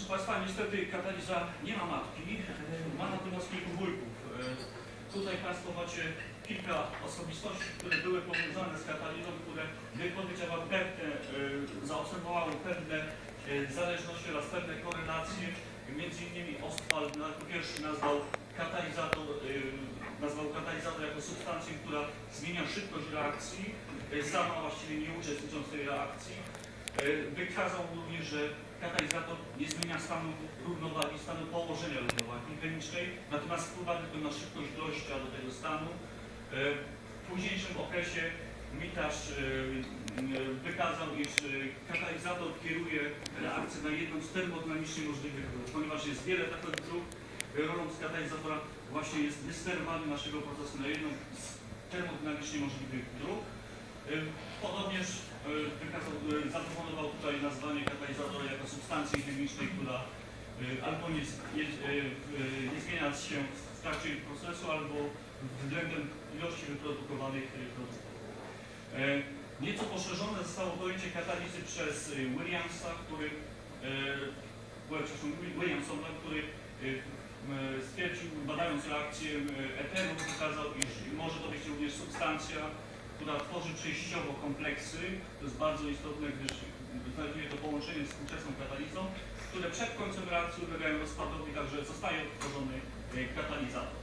Proszę Państwa, niestety kataliza nie ma matki, ma natomiast kilku wujków. E, Tutaj Państwo macie kilka osobistości, które były powiązane z katalizą, które wypowiedziały pewne, e, zaobserwowały pewne e, zależności oraz pewne korelacje. Między innymi Ostwald jako pierwszy nazwał katalizator, e, nazwał katalizator jako substancję, która zmienia szybkość reakcji, e, sama właściwie nie uczestnicząc w tej reakcji. E, Wykazał również, że katalizator nie zmienia stanu równowagi, stanu położenia równowagi chemicznej, natomiast wpływa tylko na szybkość dojścia do tego stanu. E, W późniejszym okresie Mitasz e, wykazał, iż katalizator kieruje reakcję na jedną z termodynamicznie możliwych dróg. Ponieważ jest wiele takich dróg, rolą z katalizatora właśnie jest wysterowanie naszego procesu na jedną z termodynamicznie możliwych dróg. Podobnież zaproponował tutaj nazwanie katalizatora jako substancji chemicznej, która e, albo nie, nie, e, nie zmienia się w trakcie procesu, albo względem ilości wyprodukowanych e, produktów. E, Nieco poszerzone zostało pojęcie katalizy przez e, Williamsa, który, e, Williamsona, który e, stwierdził, badając reakcję e, eteru, wykazał, iż może to być również substancja, która tworzy częściowo kompleksy, to jest bardzo istotne, gdyż znajduje to połączenie z współczesną katalizą, które przed końcem reakcji ulegają rozpadowi, także zostaje odtworzony e, katalizator.